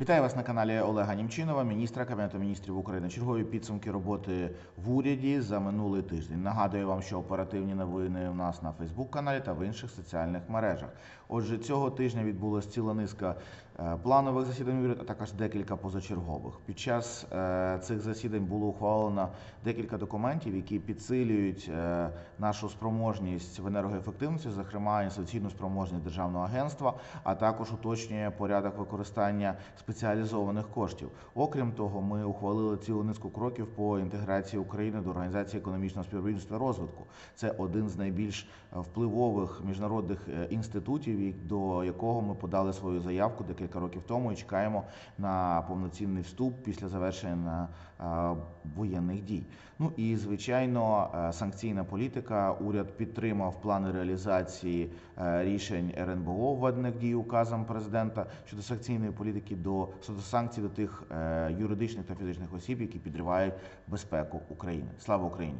Вітаю вас на каналі Олега Німчинова, міністра Кабінету міністрів України. Чергові підсумки роботи в уряді за минулий тиждень. Нагадую вам, що оперативні новини у нас на Фейсбук-каналі та в інших соціальних мережах. Отже, цього тижня відбулася ціла низка е, планових засідань уряду, а також декілька позачергових. Під час е, цих засідань було ухвалено декілька документів, які підсилюють е, нашу спроможність в енергоефективності, зокрема інституційну спроможність державного агентства, а також уточнює порядок використання спеціалізованих коштів. Окрім того, ми ухвалили цілу низку кроків по інтеграції України до організації економічного співробітництва розвитку. Це один з найбільш е, впливових міжнародних е, інститутів, до якого ми подали свою заявку декілька років тому і чекаємо на повноцінний вступ після завершення е, воєнних дій. Ну і звичайно, санкційна політика. Уряд підтримав плани реалізації рішень РНБО, введених в дію указом президента щодо санкційної політики до щодо санкцій до тих е, юридичних та фізичних осіб, які підривають безпеку України. Слава Україні!